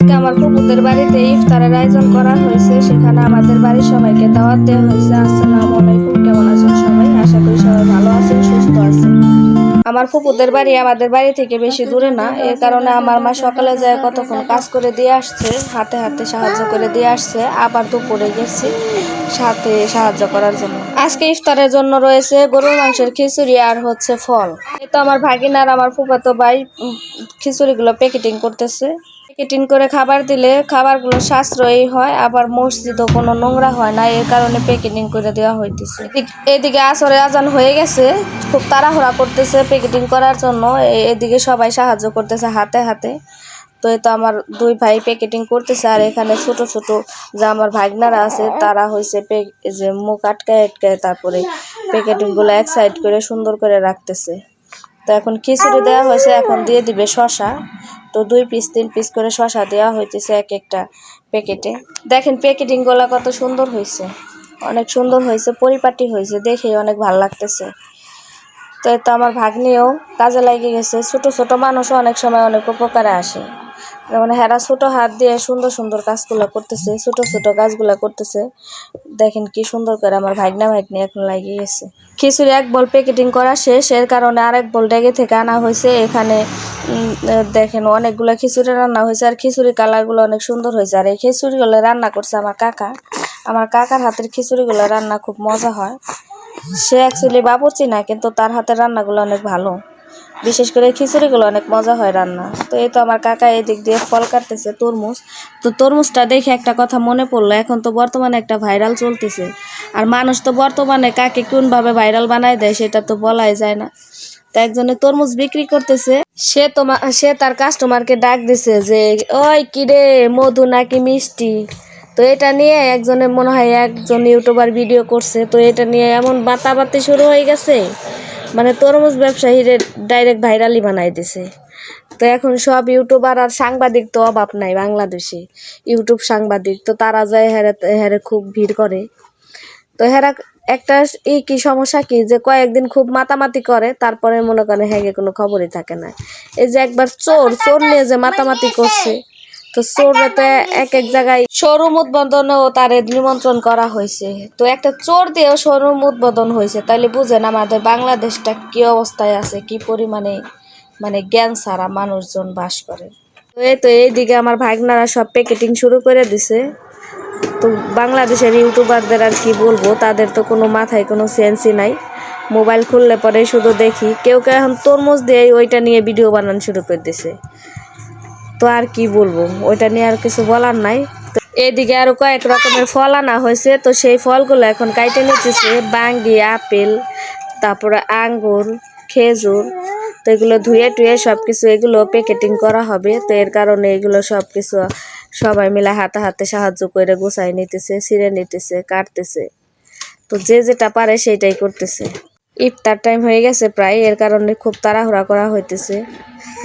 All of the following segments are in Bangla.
আজকে আমার কুকুরদের বাড়িতে ইফতারের আয়োজন করা হয়েছে, সেখানে আমাদের বাড়ির সবাইকে দাওয়াত দেওয়া হয়েছে। আসসালামু আলাইকুম, কেমন আছেন সবাই? আশা করি সবাই ভালো আছেন, সুস্থ আছেন। আমার ফুপুদের বাড়ি আমাদের বাড়ি থেকে বেশি দূরে না, এর কারণে আমার মা সকালে যায় কতক্ষণ কাজ করে দিয়ে আসছে হাতে হাতে সাহায্য করে দিয়ে আসছে, আবার দুপুরে গেছি সাথে সাহায্য করার জন্য। আজকে ইফতারের জন্য রয়েছে গরুর মাংসের খিচুড়ি আর হচ্ছে ফল। তো আমার ভাগিনার, আমার ফুফাতো ভাই খিচুড়িগুলো প্যাকেটিং করতেছে। প্যাকেটিং করে খাবার দিলে খাবারগুলো সাশ্রয়ী হয়, আবার মসজিদও কোনো নোংরা হয় না, এর কারণে প্যাকেটিং করে দেওয়া হইতেছে। এদিকে আসরে আজান হয়ে গেছে, খুব তাড়াহুড়া করতেছে প্যাকেটিং করার জন্য এদিকে সবাই সাহায্য করতেছে হাতে হাতে। তো এই তো আমার দুই ভাই প্যাকেটিং করতেছে, আর এখানে ছোট ছোট যে আমার ভাগনারা আছে, তারা হয়েছে যে মুখ আটকায় আটকায় তারপরে প্যাকেটিংগুলো এক সাইড করে সুন্দর করে রাখতেছে। তো এখন খিচুড়ি দেওয়া হয়েছে, এখন দিয়ে দিবে শশা তো দুই পিস তিন পিস করে শশা দেওয়া হইতেছে এক একটা প্যাকেটে দেখেন প্যাকেটিংগুলা কত সুন্দর হয়েছে অনেক সুন্দর হয়েছে পরিপাটি হয়েছে দেখে অনেক ভালো লাগতেছে। তো আমার ভাগ্নিও কাজে লাগিয়ে গেছে। ছোট ছোট মানুষও অনেক সময় অনেক উপকারে আসে। যেমন হেরা ছোট হাত দিয়ে সুন্দর সুন্দর কাজগুলো করতেছে, ছোট ছোট কাজগুলো করতেছে। দেখেন কি সুন্দর করে আমার ভাগনা ভাগনি এখন লাগিয়ে গেছে। খিচুড়ি এক বল প্যাকেটিং করা শেষ, এর কারণে আরেক বল ডেগে থেকে আনা হয়েছে। এখানে দেখেন অনেকগুলো খিচুড়ি রান্না হয়েছে, আর খিচুড়ি কালারগুলো অনেক সুন্দর হয়েছে। আর এই খিচুড়িগুলো রান্না করছে আমার কাকা। আমার কাকার হাতের খিচুড়িগুলো রান্না খুব মজা হয়। সে অ্যাকচুয়ালি বাবুর্চি না, কিন্তু তার হাতের রান্নাগুলো অনেক ভালো। বিশেষ করে খিচুড়িগুলো অনেক মজা হয় রান্না। তো এই তো আমার কাকা এদিক দিয়ে ফল কাটতেছে, তরমুজ। তো তরমুজটা দেখে একটা কথা মনে পড়ল, এখন তো বর্তমানে একটা ভাইরাল চলতেছে। আর মানুষ তো বর্তমানে কাকে কোনভাবে ভাইরাল বানায় দেয় সেটা তো বলাই যায় না। তো একজনে তরমুজ বিক্রি করতেছে, সে তোমার সে তার কাস্টমারকে ডাক দিছে যে, ওই কিরে মধু নাকি মিষ্টি? তো এটা নিয়ে একজনে মনে হয় একজন ইউটিউবার ভিডিও করছে, তো এটা নিয়ে এমন বাতাবাতি শুরু হয়ে গেছে। মানে তরমুজ ব্যবসায়ীরে ডাইরেক্ট ভাইরালি বানাই দিছে। তো এখন সব ইউটিউবার আর সাংবাদিক তো অভাব নাই বাংলাদেশে। ইউটিউব সাংবাদিক, তো তারা যায় হ্যারে হ্যারে খুব ভিড় করে। তো হেরা একটা এই কি সমস্যা কি যে কয়েকদিন খুব মাতামাতি করে, তারপরে মনে করেন হ্যাঁ কোনো খবরই থাকে না। এই যে একবার চোর চোর নিয়ে যে মাতামাতি করছে। তো চোরে তো এক এক জায়গায় শোরুম উদ্বোধনেও তার নিমন্ত্রণ করা হয়েছে। তো একটা চোর দিয়েও শোরুম উদ্বোধন হয়েছে। তাইলে বুঝেন আমাদের বাংলাদেশটা কি অবস্থায় আছে কি পরিমাণে মানে জ্ঞান ছাড়া মানুষজন বাস করে। তো এই তো এইদিকে আমার ভাগনারা সব প্যাকেটিং শুরু করে দিছে। তো বাংলাদেশের ইউটিউবারদের আর কি বলব তাদের তো কোনো মাথায় কোনো সেন্সই নাই। মোবাইল খুললে পরে শুধু দেখি। কেউ কেউ এখন তরমুজ দিয়ে ওইটা নিয়ে ভিডিও বানানো শুরু করে দিছে। তো আর কি বলব? ওইটা নিয়ে আর কিছু বলার নাই। এদিকে আরও কয়েক রকমের ফল আনা হয়েছে। তো সেই ফলগুলো এখন কাইটে নিতেছে। বাঙ্গি, আপেল, তারপরে আঙ্গুর, খেজুর। তো এগুলো ধুয়ে টুয়ে সব কিছু এগুলো প্যাকেটিং করা হবে। তো এর কারণে এগুলো সব কিছু সবাই মিলে হাতে হাতে সাহায্য করে গোছাই নিতেছে, ছিঁড়ে নিতেছে, কাটতেছে। তো যে যেটা পারে সেটাই করতেছে। ইফতার টাইম হয়ে গেছে প্রায়, এর কারণে খুব তাড়াহুড়া করা হইতেছে।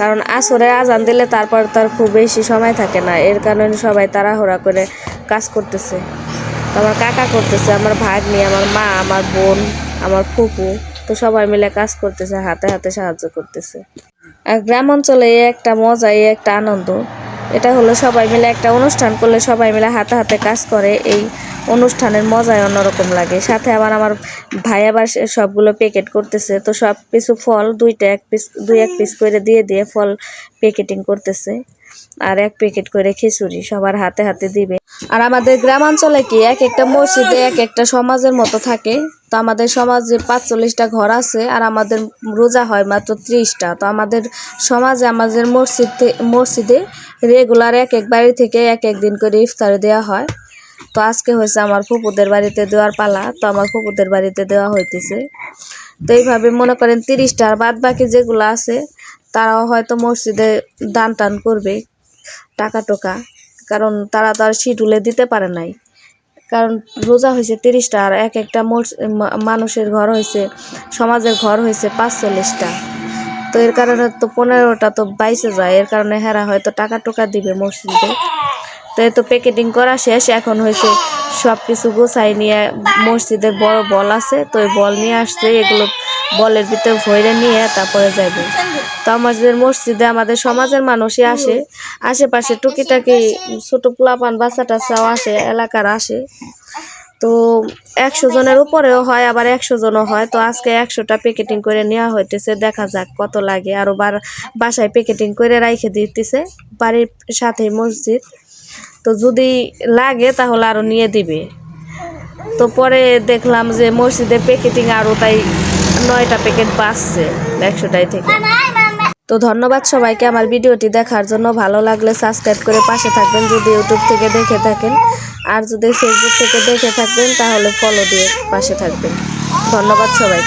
কারণ আসরে আজান দিলে তারপর তার খুব বেশি সময় থাকে না, এর কারণে সবাই তাড়াহুড়া করে কাজ করতেছে। আমার কাকা করতেছে, আমার ভাগ্নি, আমার মা, আমার বোন, আমার ফুপু, তো সবাই মিলে কাজ করতেছে, হাতে হাতে সাহায্য করতেছে। আর গ্রাম অঞ্চলে একটা মজা একটা আনন্দ। এটা হলো সবাই মিলে একটা অনুষ্ঠান করলে সবাই মিলে হাতে হাতে কাজ করে। এই অনুষ্ঠানের মজাই অন্যরকম লাগে। সাথে আবার আমার ভাই আবার সবগুলো প্যাকেট করতেছে। তো সব কিছু ফল দুইটা এক পিস দুই এক পিস করে দিয়ে দিয়ে ফল প্যাকেটিং করতেছে। আর এক প্যাকেট করে খিচুড়ি সবার হাতে হাতে দিবে। আর আমাদের গ্রামাঞ্চলে কি এক একটা মসজিদে এক একটা সমাজের মতো থাকে? তো আমাদের সমাজে পাঁচচল্লিশটা ঘর আছে আর আমাদের রোজা হয় মাত্র ত্রিশটা। তো আমাদের সমাজে আমাদের মসজিদ, মসজিদে রেগুলার এক এক বাড়ি থেকে এক এক দিন করে ইফতার দেওয়া হয়। তো আজকে হয়েছে আমার ফুপুদের বাড়িতে দেওয়ার পালা, তো আমার ফুপুদের বাড়িতে দেওয়া হইতেছে। তো এইভাবে মনে করেন তিরিশটা আর বাদ বাকি যেগুলো আছে তারাও হয়তো মসজিদে দান টান করবে টাকা টোকা কারণ তারা তো আর শিডুলে দিতে পারে নাই। কারণ রোজা হয়েছে তিরিশটা, আর এক একটা মানুষের ঘর হয়েছে, সমাজের ঘর হয়েছে পাঁচচল্লিশটা। তো এর কারণে তো পনেরোটা তো বাইশে যায়, এর কারণে হেরা হয়তো টাকা টোকা দিবে মসজিদে। তো এই তো প্যাকেটিং করা শেষ, এখন হয়েছে সব কিছু গোছাই নিয়ে মসজিদের বড় বল আছে, তো ওই বল নিয়ে আসছে, এগুলো বলের ভিতরে ভরে নিয়ে তারপরে যাইব। তো আমাদের মসজিদে আমাদের সমাজের মানুষই আসে। আশেপাশে টুকিটাকি ছোট পোলাপান বাচ্চা টাচ্চাও আসে, এলাকার আসে। তো একশো জনের উপরেও হয়, আবার একশো জনও হয়। তো আজকে একশোটা প্যাকেটিং করে নেওয়া হইতেছে, দেখা যাক কত লাগে। আরও বার বাসায় প্যাকেটিং করে রাইখে দিতেছে বাড়ির সাথে মসজিদ। তো যদি লাগে তাহলে আরও নিয়ে দিবে। তো পরে দেখলাম যে মসজিদে প্যাকেটিং আরও তাই নয়টা প্যাকেট বাঁচছে একশোটাই থেকে। তো ধন্যবাদ সবাইকে আমার ভিডিওটি দেখার জন্য। ভালো লাগলে সাবস্ক্রাইব করে পাশে থাকবেন যদি ইউটিউব থেকে দেখে থাকেন। আর যদি ফেসবুক থেকে দেখে থাকবেন তাহলে ফলো দিয়ে পাশে থাকবেন। ধন্যবাদ সবাই